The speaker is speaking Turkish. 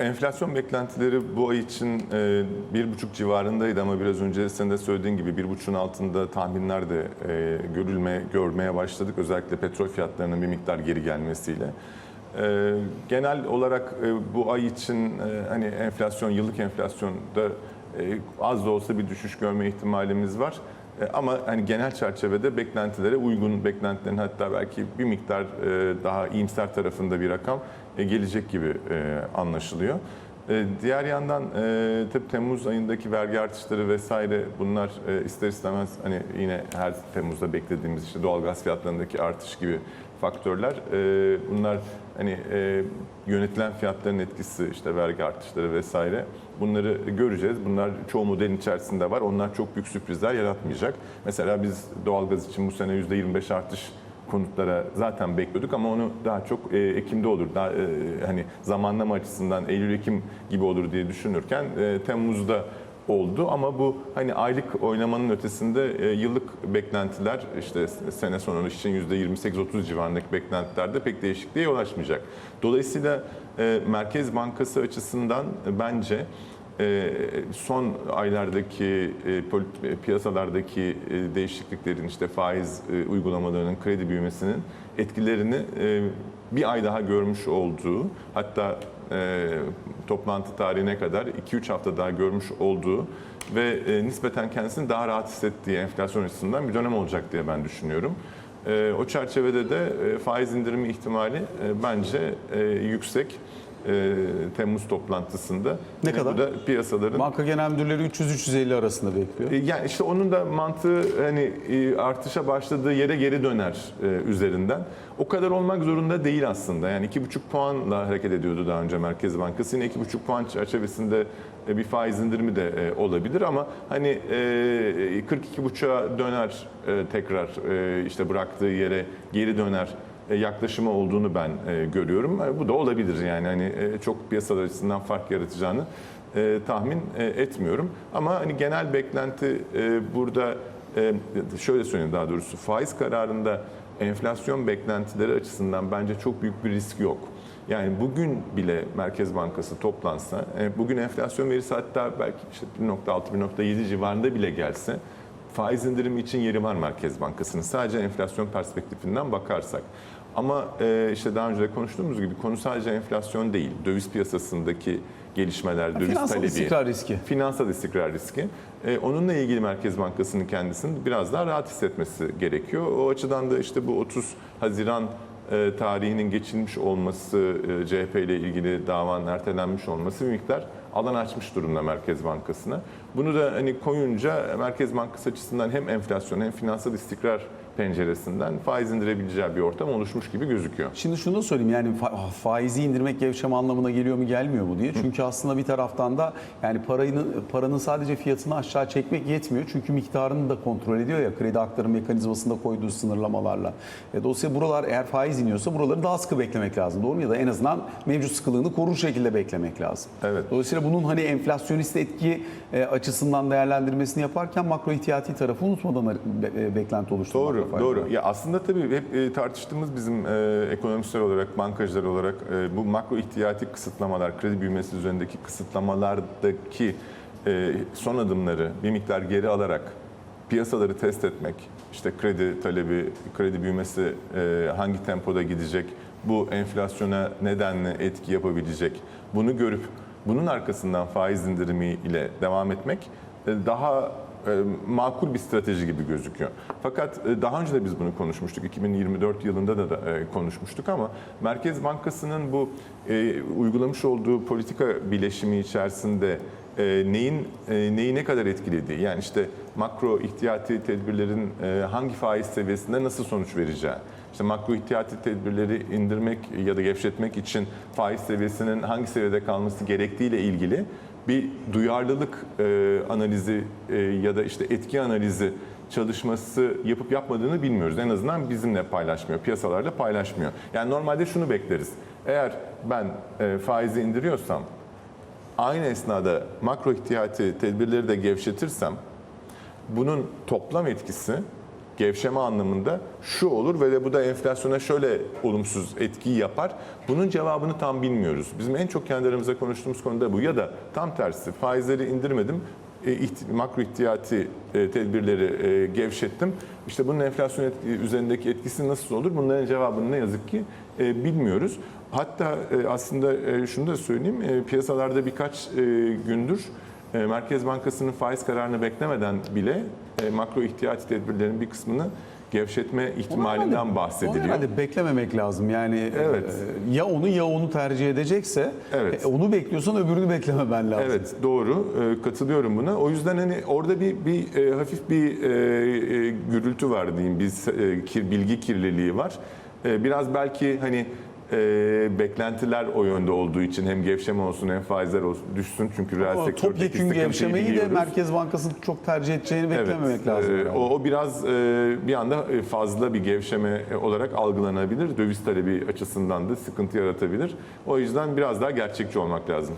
enflasyon beklentileri bu ay için e, bir buçuk civarındaydı ama biraz önce senin de söylediğin gibi bir buçuğun altında tahminler de e, görülmeye görmeye başladık. Özellikle petrol fiyatlarının bir miktar geri gelmesiyle. E, genel olarak bu ay için hani enflasyon yıllık enflasyonda az da olsa bir düşüş görme ihtimalimiz var. E, Ama hani genel çerçevede beklentilere uygun beklentilerin hatta belki bir miktar e, daha iyimser tarafında bir rakam e, gelecek gibi anlaşılıyor. E, Diğer yandan e, Temmuz ayındaki vergi artışları vesaire bunlar e, ister istemez hani yine her Temmuz'da beklediğimiz işte doğalgaz fiyatlarındaki artış gibi faktörler. E, Bunlar hani yönetilen fiyatların etkisi işte vergi artışları vesaire bunları göreceğiz. Bunlar çoğu modelin içerisinde var. Onlar çok büyük sürprizler yaratmayacak. Mesela biz doğalgaz için bu sene %25 artış konutlara zaten bekliyorduk ama onu daha çok e, Ekim'de olur. Daha e, hani zamanlama açısından Eylül-Ekim gibi olur diye düşünürken e, Temmuz'da oldu ama bu hani aylık oynamanın ötesinde e, yıllık beklentiler işte sene sonu için %28-30 civarındaki beklentiler pek değişikliğe yol açmayacak. Dolayısıyla e, Merkez Bankası açısından bence son aylardaki e, e, piyasalardaki e, değişikliklerin işte faiz uygulamalarının kredi büyümesinin etkilerini bir ay daha görmüş olduğu hatta toplantı tarihine kadar 2-3 hafta daha görmüş olduğu ve nispeten kendisini daha rahat hissettiği enflasyon açısından bir dönem olacak diye ben düşünüyorum. O çerçevede de faiz indirimi ihtimali bence yüksek. E, Temmuz toplantısında. Ne kadar? Bu da piyasaların Banka genel müdürleri 300-350 arasında bekliyor. e, Yani işte onun da mantığı hani e, artışa başladığı yere geri döner e, üzerinden. O kadar olmak zorunda değil aslında. Yani iki buçuk puanla hareket ediyordu daha önce Merkez Bankası. Yine iki buçuk puan çerçevesinde e, bir faiz indirimi de e, olabilir ama hani e, 42 buçuğa döner e, tekrar e, işte bıraktığı yere geri döner e, yaklaşımı olduğunu ben e, görüyorum. E, Bu da olabilir yani hani e, çok piyasalar açısından fark yaratacağını e, tahmin e, etmiyorum. Ama hani genel beklenti e, burada e, şöyle söyleyeyim daha doğrusu faiz kararında enflasyon beklentileri açısından bence çok büyük bir risk yok. Yani bugün bile Merkez Bankası toplansa, e, bugün enflasyon verisi hatta belki işte 1.6-1.7 civarında bile gelse faiz indirimi için yeri var Merkez Bankası'nın. Sadece enflasyon perspektifinden bakarsak. Ama e, işte daha önce de konuştuğumuz gibi konu sadece enflasyon değil. Döviz piyasasındaki gelişmeler, döviz Finansal talebi, istikrar riski. finansal istikrar riski. E, onunla ilgili Merkez Bankası'nın kendisinin biraz daha rahat hissetmesi gerekiyor. O açıdan da işte bu 30 Haziran e, tarihinin geçilmiş olması, e, CHP ile ilgili davanın ertelenmiş olması bir miktar alan açmış durumda Merkez Bankası'na. Bunu da hani koyunca Merkez Bankası açısından hem enflasyon hem finansal istikrar penceresinden faiz indirebileceği bir ortam oluşmuş gibi gözüküyor. Şimdi şunu da söyleyeyim yani fa- faizi indirmek gevşeme anlamına geliyor mu gelmiyor mu diye. Çünkü aslında bir taraftan da yani parayı paranın sadece fiyatını aşağı çekmek yetmiyor. Çünkü miktarını da kontrol ediyor ya kredi aktarım mekanizmasında koyduğu sınırlamalarla. E, dolayısıyla buralar eğer faiz iniyorsa buraları daha sıkı beklemek lazım. Doğru mu? Ya da en azından mevcut sıkılığını korur şekilde beklemek lazım. Evet. Dolayısıyla bunun hani enflasyonist etki e, açısından değerlendirmesini yaparken makro ihtiyati tarafı unutmadan e, beklenti oluşturmak. Doğru, doğru. var. Ya aslında tabii hep e, tartıştığımız bizim e, ekonomistler olarak, bankacılar olarak e, bu makro ihtiyati kısıtlamalar, kredi büyümesi üzerindeki kısıtlamalardaki e, son adımları bir miktar geri alarak piyasaları test etmek, işte kredi talebi, kredi büyümesi e, hangi tempoda gidecek, bu enflasyona nedenle etki yapabilecek, bunu görüp bunun arkasından faiz indirimi ile devam etmek e, daha makul bir strateji gibi gözüküyor. Fakat e, daha önce de biz bunu konuşmuştuk. 2024 yılında da, da e, konuşmuştuk ama Merkez Bankası'nın bu e, uygulamış olduğu politika bileşimi içerisinde e, neyin e, neyi ne kadar etkilediği yani işte makro ihtiyati tedbirlerin e, hangi faiz seviyesinde nasıl sonuç vereceği işte makro ihtiyati tedbirleri indirmek ya da gevşetmek için faiz seviyesinin hangi seviyede kalması gerektiğiyle ilgili bir duyarlılık e, analizi e, ya da işte etki analizi çalışması yapıp yapmadığını bilmiyoruz. En azından bizimle paylaşmıyor, piyasalarla paylaşmıyor. Yani normalde şunu bekleriz. Eğer ben e, faizi indiriyorsam aynı esnada makro ihtiyati tedbirleri de gevşetirsem bunun toplam etkisi gevşeme anlamında şu olur ve de bu da enflasyona şöyle olumsuz etkiyi yapar. Bunun cevabını tam bilmiyoruz. Bizim en çok kendi aramızda konuştuğumuz konu da bu. Ya da tam tersi faizleri indirmedim, e, makro ihtiyati e, tedbirleri e, gevşettim. İşte bunun enflasyon et- üzerindeki etkisi nasıl olur? Bunların cevabını ne yazık ki bilmiyoruz. Hatta aslında şunu da söyleyeyim, piyasalarda birkaç gündür Merkez Bankası'nın faiz kararını beklemeden bile e, makro ihtiyati tedbirlerin bir kısmını gevşetme ihtimalinden Onu bahsediliyor. herhalde beklememek lazım. Yani Evet. e, ya onu ya onu tercih edecekse Evet. e, onu bekliyorsan öbürünü beklememen lazım. Evet doğru E, katılıyorum buna. O yüzden hani orada bir bir e, hafif bir e, e, gürültü var diyeyim. Biz e, kir, bilgi kirliliği var. E, biraz belki hani e, beklentiler o yönde olduğu için hem gevşeme olsun hem faizler olsun düşsün çünkü reel Ama sektördeki topyekun sıkıntıyı gevşemeyi de biliyoruz. Merkez Bankası'nın çok tercih edeceğini beklememek Evet, lazım. e, herhalde. o, o biraz e, bir anda e, fazla bir gevşeme e, olarak algılanabilir. Döviz talebi açısından da sıkıntı yaratabilir. O yüzden biraz daha gerçekçi olmak lazım.